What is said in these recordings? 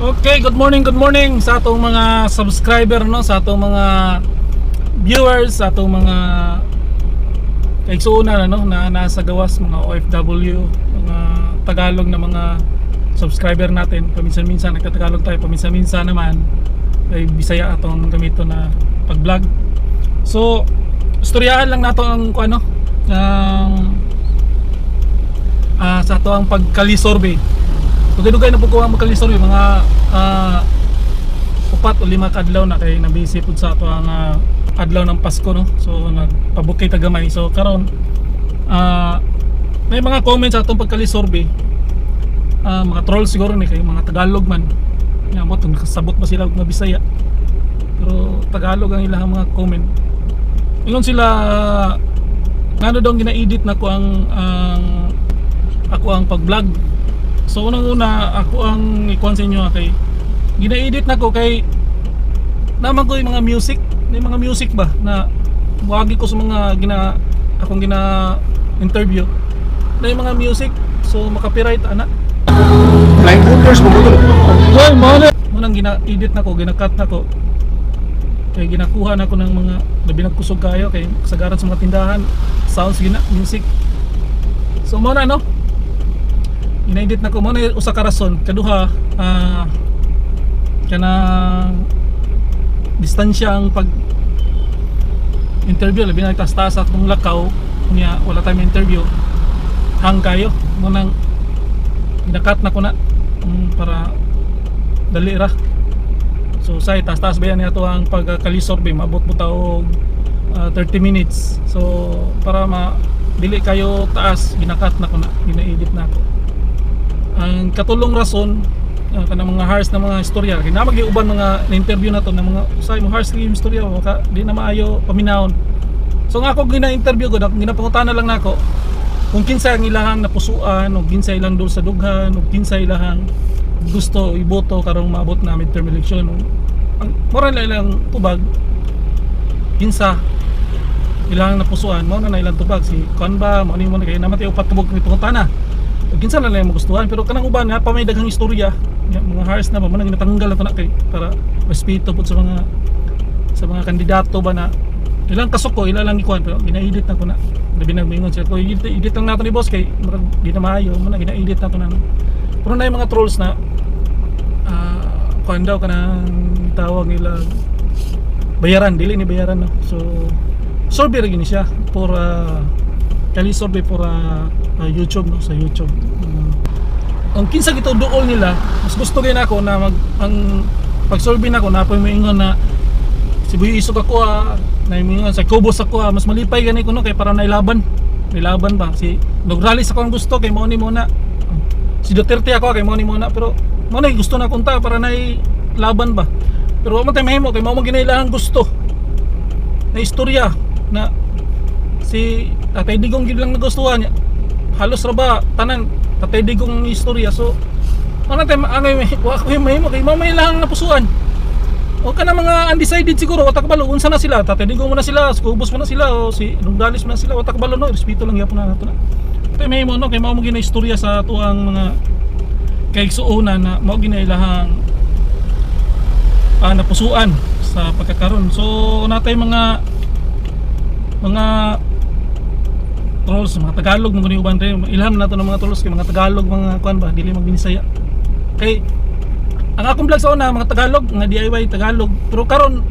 Okay, good morning, good morning sa atong mga subscriber no, sa atong mga viewers, sa atong mga kaigsuuna na no na nasa gawas mga OFW, mga Tagalog na mga subscriber natin. Paminsan-minsan nagtatagalog tayo, paminsan-minsan naman ay Bisaya atong gamito na pag-vlog. So, istoryahan lang nato ang ano, ang ah, sa ato ang pagkali survey. Dugay-dugay na po ko ang magkalisor yung mga ah, upat o lima kadlaw na kay nabisi pud sa ato ang ah, adlaw ng Pasko no. So nagpabukay tagamay. So karon ah may mga comments sa atong pagkalisorbe. Ah mga troll siguro ni kay mga Tagalog man. Nga mo tong kasabot ba sila og Bisaya. Pero Tagalog ang ilang mga comment. Ingon sila ngano daw gina-edit na ko ang ang ako ang pag-vlog So unang una ako ang ikuan sa inyo kay gina-edit na ko kay naman ko yung mga music, may mga music ba na muagi ko sa mga gina akong gina interview na yung mga music so makapiright ana. Flying Hookers, bumutol. Hoy, mo na. Munang gina-edit na ko, gina-cut na ko. Kay ginakuha na ko ng mga labi nagkusog kayo kay kasagaran sa mga tindahan, sounds gina music. So mo na no. Ina-edit na ko mo na usa ka rason, kaduha ah kanang distansya ang pag interview labi na taas-taas at kung lakaw niya wala tayong interview. Hang kayo mo nang ginakat na ko na mm, para dali ra. So say taas ba yan ito ang pagkalisorbe mabot mo tao 30 minutes. So para ma dili kayo taas ginakat na ko na gina-edit na ako ang katulong rason uh, kanang mga hars na mga istorya kay na uban mga na-interview na to ng mga usay mo hars yung istorya maka di na maayo paminahon so nga ako gina-interview ko ginapangutana lang nako kung kinsa ang ilahang napusuan o kinsa ilang dul sa dughan o kinsa ilahang gusto iboto karong maabot na midterm election o, ang moral na ilang tubag kinsa ilang napusuan mo na na ilang tubag si kon mo ni mo na kay namatay upat tubog ni pangutana kinsa na lang magustuhan pero kanang uban na pa may daghang istorya. Nga, mga hars na ba man ginatanggal na kay para respeto pud sa mga sa mga kandidato ba na ilang kasuko ila lang ikuan pero gina-edit na ko na labi nang mingon siya ko edit, edit lang nato ni boss kay murag di na maayo mo na gina-edit na to na. Pero na yung mga trolls na ah kuan daw kanang tawag nila bayaran dili ni bayaran no? So ra gini siya for uh, kali survey for uh, uh, YouTube no? Sa YouTube. Mm. ang kinsa gito duol nila mas gusto gyud ako na mag ang pag survey nako na pa moingon na si Buyo Isog ako ah, na moingon sa Kubos ako ah, mas malipay gani ko no kay para nailaban. Nailaban ba? Si nagrally sa ko ang gusto kay mo ni muna. Si Duterte ako kay mo ni muna pero mo na gusto na kunta para nai laban ba? Pero man tay mahimo kay mo mo ginailangan gusto. Na istorya na si Tatay Digong gid lang nagustuhan. Niya halos ra ba tanan Tatay Digong istorya so ano tayo angay may wa ko yung mahimo kay mamay lang napusuan. O ka mga undecided siguro watak balo unsa na sila? Tatay Digong mo na sila Kubos mo na sila o si Nungdalis mo na sila watak balo no? Respeto lang yapon na nato na. Tayo mahimo no? Kay mao mo gina istorya sa tuang mga kaigsuonan na mao ginailahang ah, napusuan sa pagkakaroon. So natay mga mga trolls mga Tagalog mga uban rin. Ilham nato ng mga trolls kay mga Tagalog mga kuan ba dili magbinisaya. Kay ang akong vlog sa una mga Tagalog mga DIY Tagalog pero karon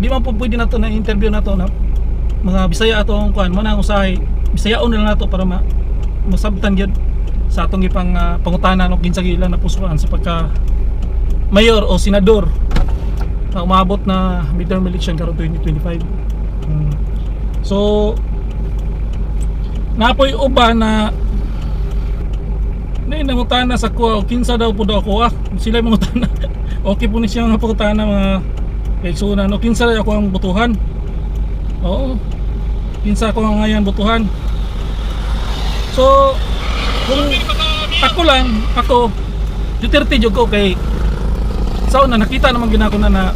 di man po pwede nato na interview nato na. Mga Bisaya ato ang kuan mo na ang usahay Bisayaon na lang nato para ma masabtan gyud sa atong ipang uh, pangutana no kinsa gila na pusuan sa pagka mayor o senador. Na umabot na midterm election karon 2025 Hmm. so napoy uba na Hindi, nangutana sa kuha, o kinsa daw daw ako ah. Sila mangutana. okay po ni siya mga pangutana mga kaigsunan. No, kinsa daw ako ang butuhan. Oo. Kinsa ako ang ngayon butuhan. So, kung ako lang, ako, Duterte jud ko kay sa una nakita naman ginako na na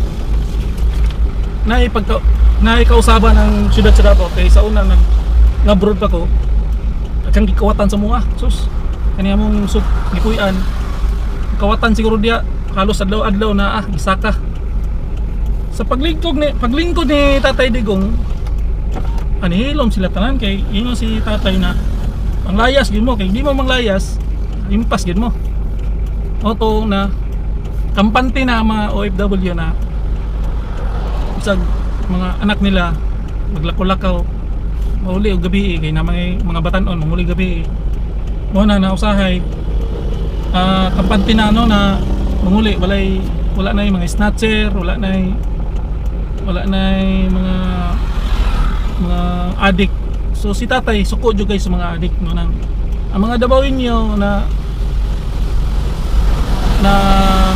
na ipagka na ikausaban ng syudad sa Davao kay sa una nag ngabroad pa ko kang gikawatan sa mga sus. Kaniya mong sup gikuyan. Kawatan siguro dia halos adlaw-adlaw na ah gisaka. Sa paglingkod ni paglingkod ni Tatay Digong anihilom sila tanan kay ingon si Tatay na manglayas gid mo kay di mo manglayas impas gid mo. Oto na kampante na mga OFW na isag mga anak nila maglakaw-lakaw mahuli og gabi kay na mga mga batanon mahuli gabi mo na na usahay ah kampante na ano na manguli walay wala na mga snatcher wala na wala na mga mga adik so si tatay suko jud guys sa mga adik no nang ang mga dabawin niyo na na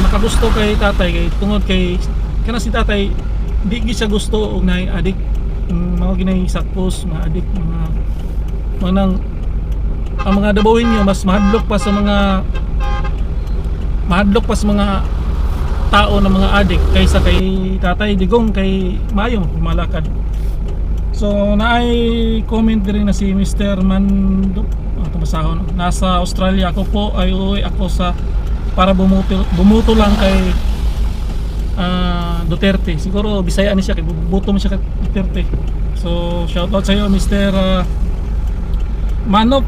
nakagusto kay tatay kay tungod kay kana si tatay di gi siya gusto og naay adik mga ginay sakpos mga adik mga mga nang ang mga dabawin niyo mas mahadlok pa sa mga mahadlok pa sa mga tao na mga adik kaysa kay tatay digong kay mayong malakad so naay comment din na si Mr. Mando ang tabasahon nasa Australia ako po ay uuwi ako sa para bumuto, bumuto lang kay ah, Duterte. Siguro bisaya ni siya kay bubuto mo siya kay Duterte. So shout out sa iyo Mr. ah, Manok.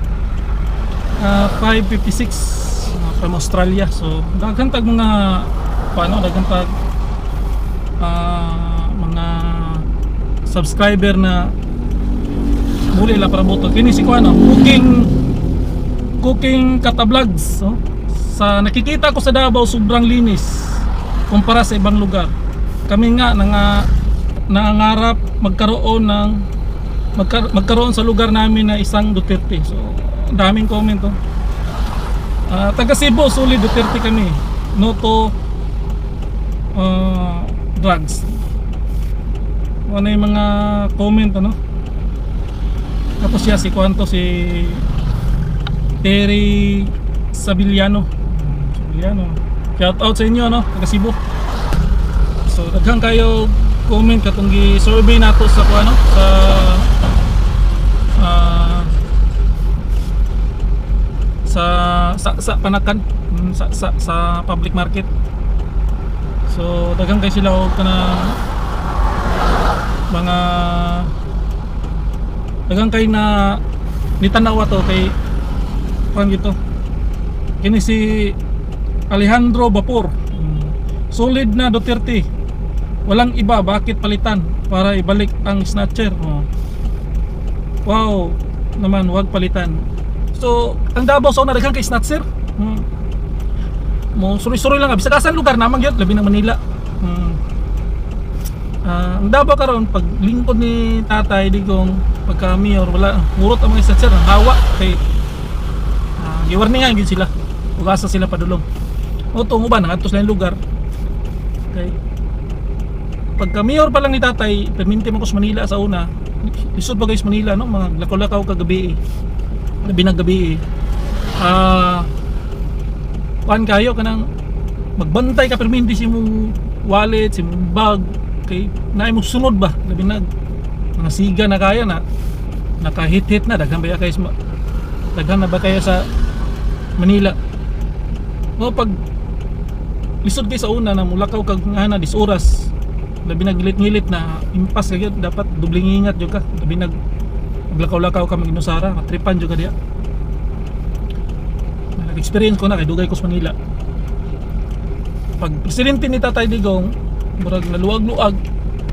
Ah, 556 ah, from Australia. So daghan tag mga paano daghan tag ah, mga subscriber na muli la para buto. Kini si kuano cooking cooking kata vlogs so, sa nakikita ko sa Davao sobrang linis kumpara sa ibang lugar kami nga nanga nangangarap magkaroon ng magka, magkaroon sa lugar namin na isang Duterte. So daming comment oh. Ah, taga Cebu solid Duterte kami. No to ah, drugs. Ano yung mga comment ano? Tapos siya si Kwanto si Terry Sabiliano Sabiliano shout out sa inyo no taga Cebu so daghang kayo comment katong gi-survey nato sa kuno ano sa ah, sa sa, sa panakan mm, sa, sa, sa public market. So daghang kayo sila og kana mga daghang kay na nitanawa to kay kuan gito? Kini si Alejandro Vapor. Mm. solid na Duterte walang iba bakit palitan? Para ibalik ang snatcher. Oh. wow naman wag palitan. So ang Davao sa una daghang kay snatcher? Hmm. mo suri-suri lang. Bisag asan lugar naman gyud labi ng Manila. Hmm. Ah, ang Davao karon pag lingkod ni Tatay Digong pagka mayor wala. Murot ang mga snatcher ang hawa. Kay uh, giwarningan gyud sila. Ugasa sila padulong. O tungo ba nangatos lang lugar? Kay pagka mayor pa lang ni tatay perminti mo ko sa Manila sa una. Lisod ba guys Manila no? Mga lakaw-lakaw kagabi eh. Gabi na gabi eh. Ah kuan kayo kanang magbantay ka perminti si mong wallet si mong bag kay naay mo sunod ba? Gabi na mga siga na kaya na nakahit-hit na. Daghan ba kayo daghan na ba kayo sa Manila? O pag lisod kay sa una na mulakaw kag nga na dis oras labi nag ngilit na impas ka gyud dapat dubling ingat jud ka. Labi nag maglakaw-lakaw ka maginusara matripan jud ka diya. Nag-experience ko na kay dugay ko sa Manila. Pag presidente ni Tatay Digong murag naluwag-luag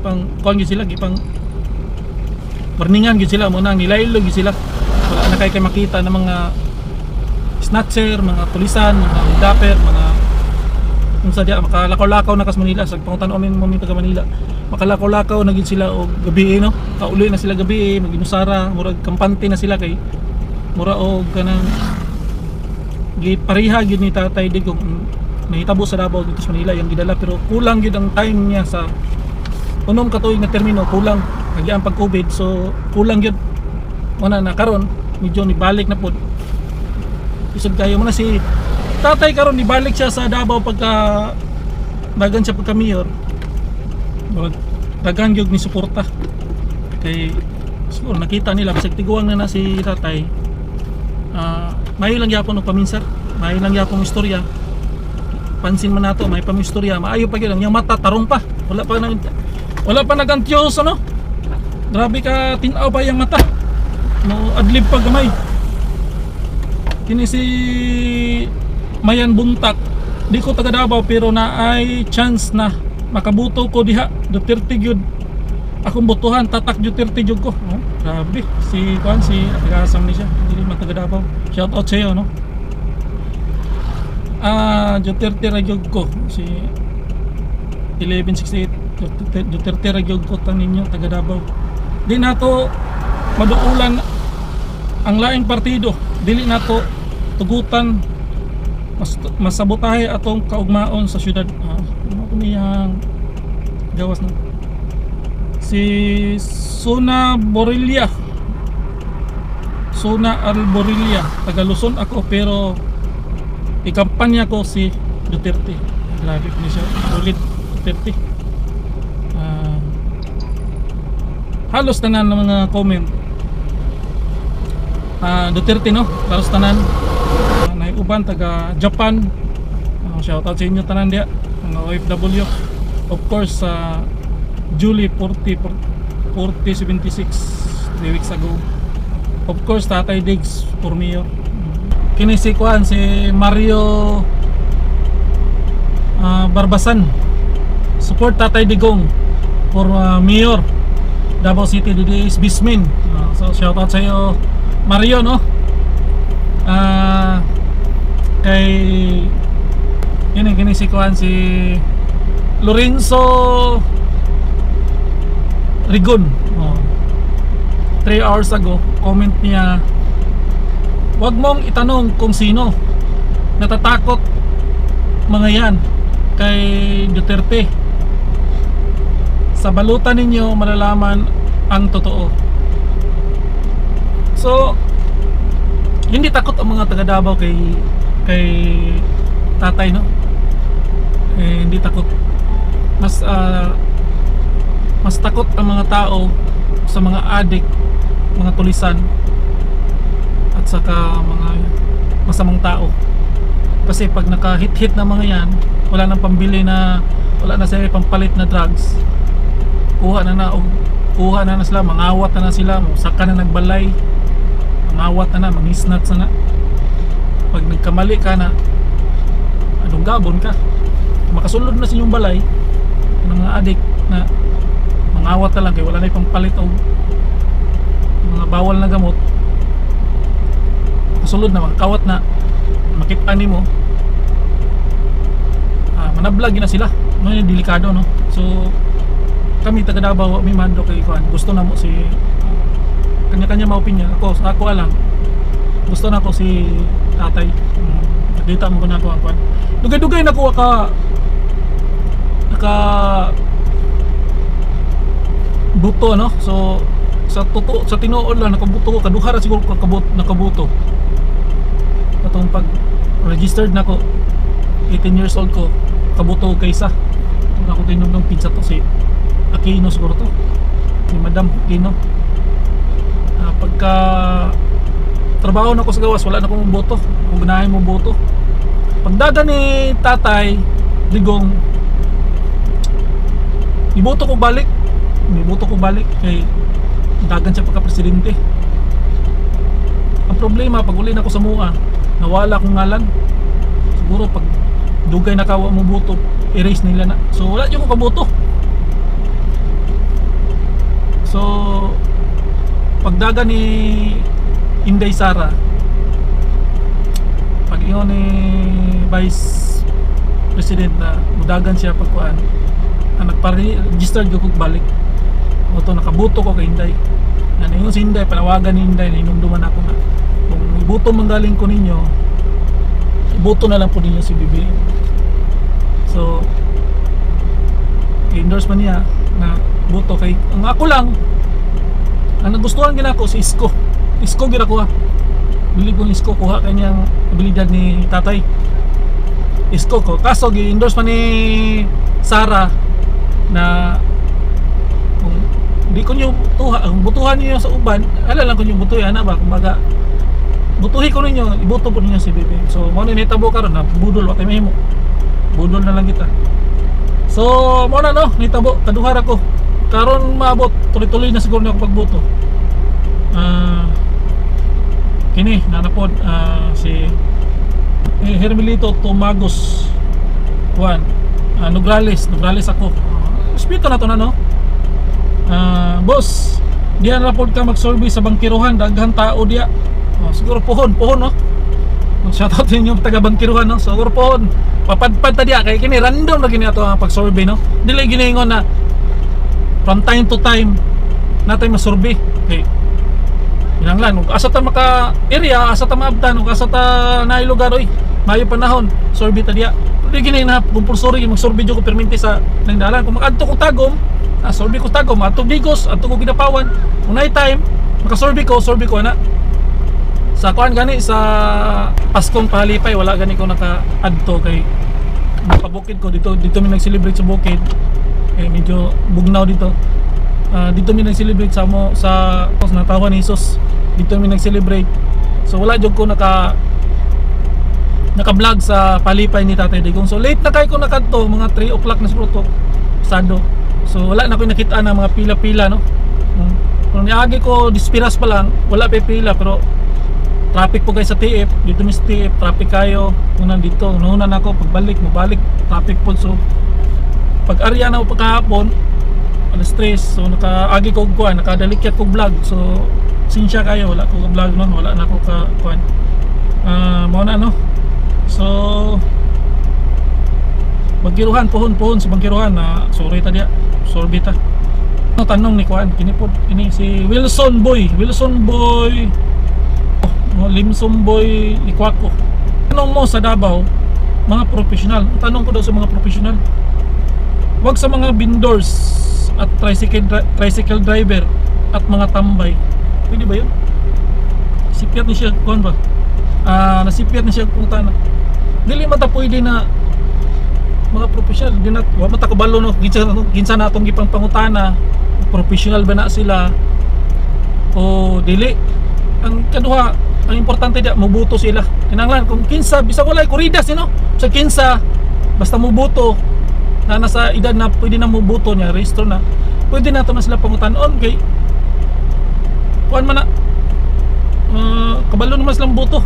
pang kuan gyud sila gipang warningan gyud sila mo nang nilaylo gyud sila. Wala na kay kay makita ng mga snatcher, mga pulisan, mga dapper, mga kung sa diya makalakaw-lakaw na kas Manila sa pangutan amin mo taga Manila. Makalakaw-lakaw na gid sila og gabi eh, no? Kauli na sila gabi maginusara murag kampante na sila kay mura og kanang gipariha gid ni Tatay Digong mm, nahitabo sa Davao dito sa Manila yung gidala pero kulang gid ang time niya sa unom ka tuig na termino kulang nagyan pag COVID so kulang gyud wala na karon medyo nibalik na pod isod kayo mo na si tatay karon nibalik siya sa Davao pagka dagan siya pagka mayor. Dagan gyud ni suporta. Kay siguro nakita nila bisag tiguang na na si tatay. Ah mayo lang yapon og paminsar. Mayo lang yapon istorya. Pansin man nato may pamistorya maayo pa gyud ang mata tarong pa. Wala pa nag wala pa nagantiyos ano grabe ka tinaw pa yung mata. No adlib pa gamay. Kini si Mayan Buntak. Di ko taga Davao pero na ay chance na makabuto ko diha. Duterte gyud. Akong botohan tatak Duterte jud ko oh, grabe. Si kuan si taga-asam ni siya. Dili man taga Davao. Shout out sa iyo no? Ah Duterte ra gyud ko. Si 1168 Duterte, Duterte ra gyud ko tan ninyo taga Davao. Di nato maduulan ang laing partido. Dili nato tugutan mas masabotahe atong kaugmaon sa syudad. Ah, ano gawas na? Si Suna Borilia Suna Alborelia taga Luzon ako pero ikampanya ko si Duterte. Grabe niya siya. Ulit Duterte. Ah, halos tanan ng mga comment. Ah, Duterte no? Halos tanan uh, uban taga Japan. Uh, shout out sa inyo tanan dia mga OFW of course sa Julie 40 4076 3 weeks ago. Of course Tatay Diggs for mayor kini si si Mario ah, Barbasan. Support Tatay Digong for ah, mayor Davao City DDS Bismin. Ah, so shout out sa iyo Mario no? Ah kay yun ang kinisikuhan si Lorenzo Rigon. Oh. 3 hours ago comment niya wag mong itanong kung sino. Natatakot mga yan kay Duterte. Sa balutan ninyo malalaman ang totoo. So hindi takot ang mga taga Davao kay kay tatay no? Eh, hindi takot. Mas ah, mas takot ang mga tao sa mga adik mga tulisan at saka mga masamang tao. Kasi pag nakahit-hit na mga yan wala nang pambili na wala na sila pampalit na drugs. Kuha na na og kuha na na sila mangawat na na sila saka na nagbalay. Mangawat na na mangisnat na na pag nagkamali ka na anong gabon ka? Makasulod na sa inyong balay mga adik na mangawat na lang kay wala na ipang palit o mga bawal na gamot. Kasulod na makakawat na makita ni mo. Ah, manablag na sila. No yung delikado no? So kami taga Davao may mando kay Kuan gusto na mo si kanya-kanya mga opinion ako sa ako alam gusto na ko si tatay. Um, dita mo ko na ako ang dugay-dugay na ko ka naka buto no? So sa totoo sa tinuod lang nakabuto ko. Kaduha ra siguro ko kabut nakabuto. Katong pag registered na ko 18 years old ko kabuto kaysa. Kung ako tinom ng pizza to si Aquino siguro to. Si Madam Aquino. Ah, pagka trabaho na ko sa gawas wala na akong boto. Kung ganahin mo boto. Pagdada ni tatay digong iboto ko balik. Iboto ko balik kay dagan siya pagka presidente ang problema pag uli na ko sa mua nawala akong ngalan. Siguro pag dugay na kawa mo boto erase nila na. So wala yung kaboto. So pagdaga ni Inday Sara. Pag ingon ni Vice President na mudagan siya pagkuan ang nagpa-register ko kog balik. Mo to nakabuto ko kay Inday. Na ningon si Inday panawagan ni Inday na inumduman ako na. Kung ibuto manggaling ko ninyo ibuto na lang po ninyo si BBM so i-endorse man niya na buto kay ang ako lang ang nagustuhan gina ko si Isko Isko gira ko bili ko Isko. Kuha kanyang abilidad ni tatay. Isko ko. Kaso gi-endorse pa ni Sara na kung di ko nyo tuha ang butuhan niyo sa uban ala lang ko nyo butuhan na ba? Kumbaga butuhi ko ninyo iboto po ninyo si BBM so mo ni nitabo karon na budol wa kay budol na lang kita. So mo na no? Nitabo kaduhara ko. Karon maabot tuloy-tuloy na siguro na ako pagbuto. Ah kini nanapod ah, si eh, Hermelito Tomagos Juan. Ah, Nograles Nograles ako. Spito na to na no? Ah, boss diyan na pod ka mag-survey sa bangkiruhan. Daghan tao diya. Oh, siguro pohon pohon no? Shoutout sa inyo taga bangkiruhan no? Siguro pohon. Papadpad ta diya. Kay kini random lagi niya to ang pag-survey no? Dili giningon na from time to time natay masurvey okay Hinanglan, ug asa ta maka area, asa ta maabtan, asa ta naay lugar oy. Mayo panahon, survey ta diya. Di gini na compulsory mag survey jud ko perminti sa nangdalan. Kung makadto ko tagom, ah, survey ko tagom, atong digos, atong ko ginapawan. Kung naay time, maka survey ko, survey ko ana. Sa kuan gani sa Paskong Palipay wala gani ko naka-adto kay napabukid ko dito dito mi nag-celebrate sa bukid. Eh medyo bugnaw dito. Ah, dito mi nag-celebrate sa mo sa sa natawan ni Jesus. Dito mi nag-celebrate. So wala jud ko naka naka-vlog sa palipay ni Tatay Digong. So late na kay ko nakadto, mga 3 o'clock na siguro to. Sado. So wala na ko nakita na mga pila-pila no. Hmm. Kung niagi ko dispiras pa lang, wala pa pila pero traffic po guys sa TF dito mi sa TF traffic kayo una dito nuna na ako pagbalik mabalik traffic po so pag arya na pagkahapon alas 3 so nakaagi ko kuan nakadalikyat ko vlog. So sinsya kayo wala ko vlog noon wala na ako ka kuan ah mao na no? So Bangkiruhan pohon pohon sa Bangkiruhan. Na sorry ta diya. Sorry ta. No tanong ni kuan kini po ini si Wilson Boy. Wilson Boy. Oh, Limson Boy Likwako tanong mo sa Davao mga professional. Tanong ko daw sa mga professional. Wag sa mga vendors at tricycle tricycle driver at mga tambay. Pwede ba yun? Sipiat ni siya kuan ba? Ah nasipiat ni siya punta na. Dili mata pwede na mga professional di na wa mata kabalo no? Ginsa ginsa na atong gipang pangutana professional ba na sila? O dili? Ang kaduha ang importante dia mubuto sila. Kinanglan kung kinsa bisag walay kuridas you know sa kinsa basta mubuto na nasa edad na pwede na mubuto niya rehistro na. Pwede na to na sila pangutanon kay kuan man na uh, kabalo naman silang buto.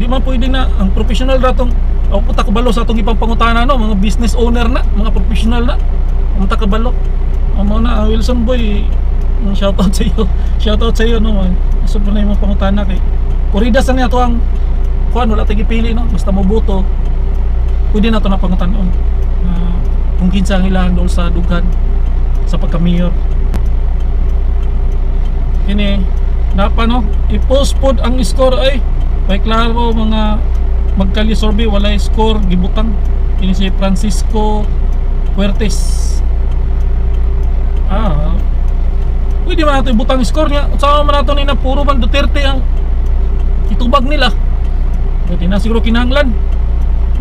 Di man pwede na ang professional ratong o puta kabalo sa atong ipang pangutana no? Mga business owner na mga professional na ang takabalo amo na ah, Wilson boy mm, shout out sa iyo shout out sa iyo no? Man super na yung mga pangutana kay kuridas na niya to ang kuan wala tagi pili no? Basta mobuto pwede na to na pangutanon uh, kung kinsa ang ilang doon sa dughan sa pagka-mayor. Kini napa no? I-post ang score ay. May klaro mga magkali survey walay score gibutang. Kini si Francisco Fuertes. Ah pwede man nato ibutang score niya. Sa man nato na puro man Duterte ang itubag nila. Hindi na siguro kinahanglan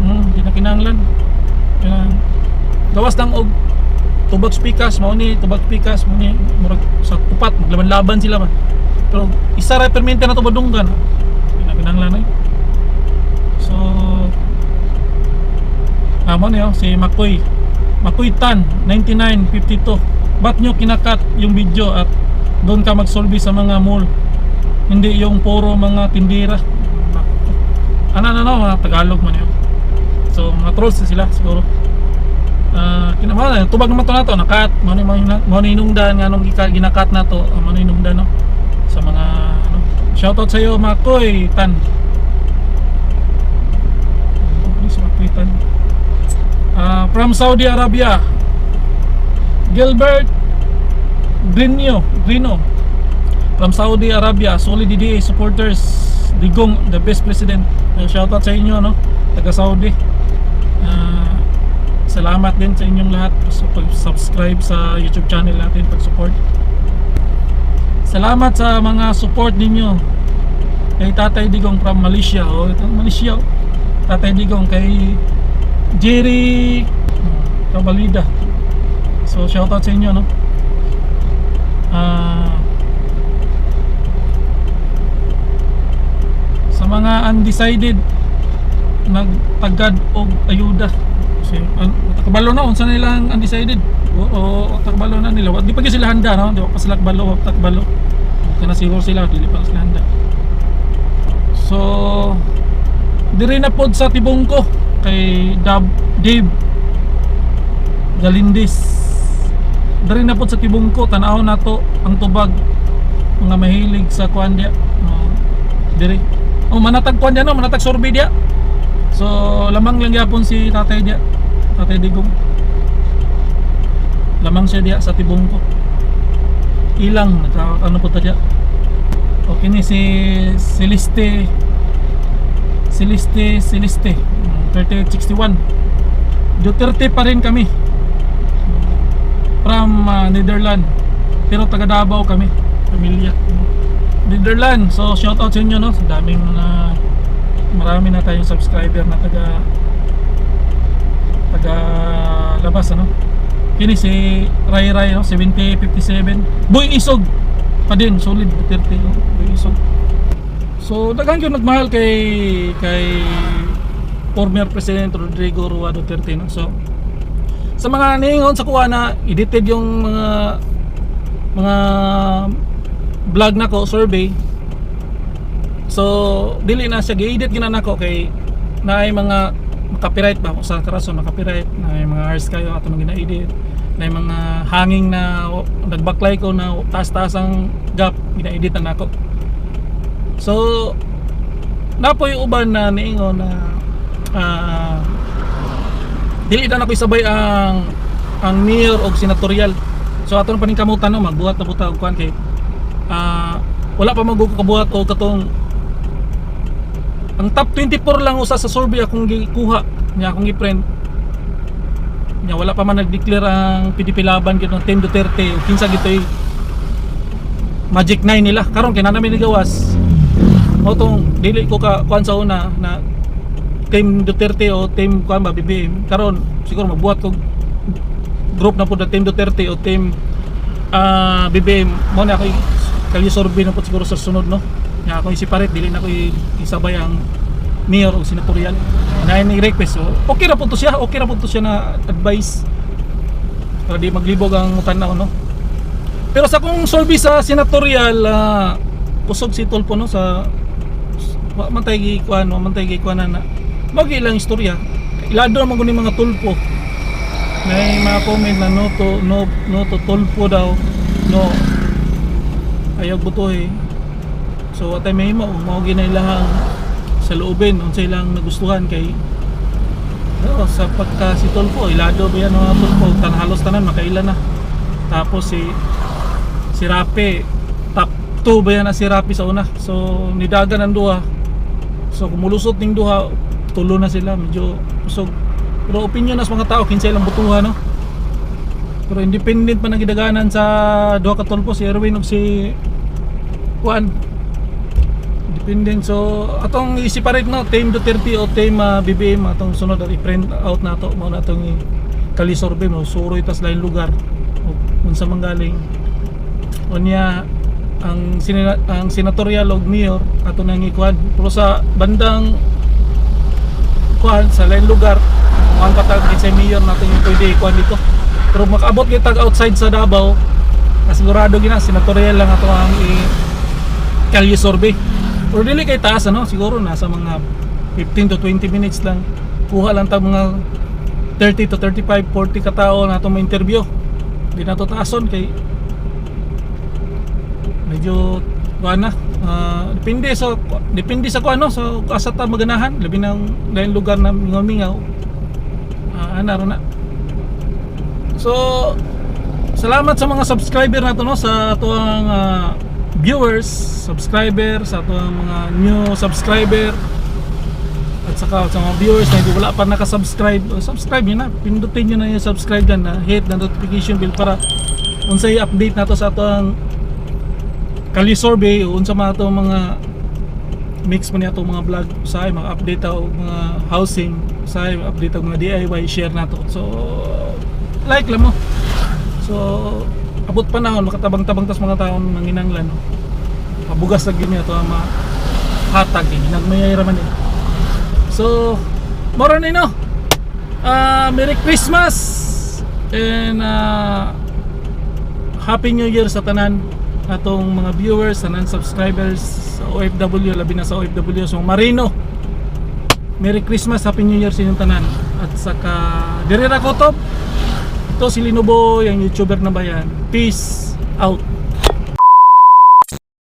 hmm, di na kinahanglan Kaya, gawas lang og tubag speakers mao ni tubag speakers mao ni murag sa tupat maglaban-laban sila man. Pero isa ra permente na to badunggan pinagkinanglan ay so amo niyo si Makoy. Makoy Tan 9952 ba't nyo kinakat yung video at doon ka magsolve sa mga mall? Hindi yung puro mga tindira. Ano ano ano mga Tagalog man yun. So mga trolls sila siguro uh, kinamahan tubag naman to na to nakat. Mo ni mo ni inungdan nga nung gika- ginakat na to uh, mo ni inungdan no? Sa mga ano. Shoutout sa iyo Makoy Tan. Ano si Makoy Tan? Ah, from Saudi Arabia. Gilbert Grino Grino. From Saudi Arabia Solid DDA supporters Digong the best president. Uh, shoutout sa inyo no? Taga Saudi. Ah, salamat din sa inyong lahat sa pag-subscribe sa YouTube channel natin pag-support. Salamat sa mga support ninyo. Kay Tatay Digong from Malaysia. Oh, ito Malaysia oh. Tatay Digong kay Jerry Cabalida. So shoutout sa inyo no? Ah, sa mga undecided nagtagad og ayuda takbalo na, unsa nilang undecided. O, o takbalo na nila. Di pa gyud sila handa, no? Di pa sila takbalo, takbalo. Kaya na siguro sila, dili pa sila handa. So, diri na pod sa tibungko kay Dab, Dave Galindis. Diri na pod sa tibungko, tanaw na to ang tubag mga mahilig sa kuan dia. Uh. Oh, manatag kuan no, manatag sorbe dia. So, lamang lang yapon si tatay dia. Tatay Digong. Lamang siya dia sa tibong ko. Ilang, ano po ta. Okay ni si Celeste. Celeste Celeste. Mm, 3861 Duterte pa rin kami. From uh, Netherlands. Pero taga Davao kami. Pamilya. Netherlands. So shout out sa inyo no? Daming mga marami na tayong subscriber na taga taga labas ano kini si Ray Ray no? 7057 Boy Isog pa din solid Duterte no? Boy Isog. So daghan yung nagmahal kay kay former President Rodrigo Rua Duterte no? So sa mga niingon sa kuha na edited yung mga mga vlog na ko survey. So, dili na siya gi-edit ginan ako kay naay mga copyright ba sa karason na copyright na mga hours kayo ato mga gina-edit na mga hanging na nagbaklay ko na taas-taas ang gap gina-edit na ako. So, napoy uban na niingon na ah, dili na ako isabay ang ang mayor og senatorial. So ato na paning kamutan no magbuhat na buta og kuan kay ah, wala pa magkabuhat o katong ang top 24 lang usa sa survey akong gikuha niya akong i-print. Niya wala pa man nag-declare ang PDP laban gid ng Team Duterte o kinsa gitoy Magic 9 nila. Karon kay na namin nigawas. Mo tong dili ko ka kuan sa una na Team Duterte o Team kuan ba BBM karon siguro magbuhat ko group na po na Team Duterte o Team ah BBM mo na ako kali survey na po siguro sa sunod no nga ako i-separate dili na ako i- isabay ang mayor o senatorial. Na ni request so okay ra po to siya okay ra po to siya na advice. Para di maglibog ang tanaw no? Pero sa kung survey sa senatorial ah, kusog si Tolpo no sa wa man tay gikuan wa man na mao lang istorya. Ilado naman ko ni mga tulpo. May mga comment na no to no no to tulpo daw. No. Ayaw butoy so atay may mo mao ginailang sa loobin unsay lang nagustuhan kay Oo, sa pagka si Tulfo, ilado ba yan mga Tulfo, tan halos tanan makailan na. Tapos si si Rapi, top 2 ba yan na si Rapi sa una. So nidagan ang duha. So kumulusot ning duha, tulo na sila, medyo usog. Pero opinion nas mga tao kinsay lang butuha no. Pero independent pa nagidaganan sa duha ka Tulfo si Erwin ug si Juan. Independent. So atong i-separate no, team Duterte o team ah, BBM atong sunod at i-print out na to mo na atong i- kalisorbe mo suroy tas lain lugar. O unsa man galing. Unya ang sina, ang senatorial og mayor ato nang ikuan pero sa bandang kuan sa lain lugar ang patag sa mayor natin yung pwede ikuan dito. Pero makaabot kita outside sa Davao na sigurado gina senatorial lang ato ang i pero dili kay taas ano? Siguro nasa mga 15 to 20 minutes lang. Kuha lang ta mga 30 to 35 40 ka tao na itong interview di na to taason kay medyo kuan na. Ah, depende sa depende sa kuan no? Sa asa ta maganahan. Labi ng lain lugar na mingaw-mingaw. Uh, ana ro na. So salamat sa mga subscriber nato no? Sa tuang ah, viewers subscriber sa tuang mga new subscriber. At saka sa mga viewers na wala pa nakasubscribe o subscribe nyo na pindutin nyo na yung subscribe dyan na hit na notification bell para unsay update na to sa atong kali survey unsa mga to mga mix man ato mga vlog sa mga update o mga housing sa update og mga DIY share na to so like lang mo. So abot panahon makatabang-tabang tas mga taon manginanglan no? pabugas lagi niya to ang mga hatag eh nagmayay eh So, moro na no. Ah, Merry Christmas and ah, Happy New Year sa tanan atong mga viewers, tanan subscribers sa OFW, labi na sa OFW so Marino. Merry Christmas, Happy New Year sa inyong tanan. At saka Dirira Kotob. Ito si Linuboy, ang YouTuber na bayan. Peace out.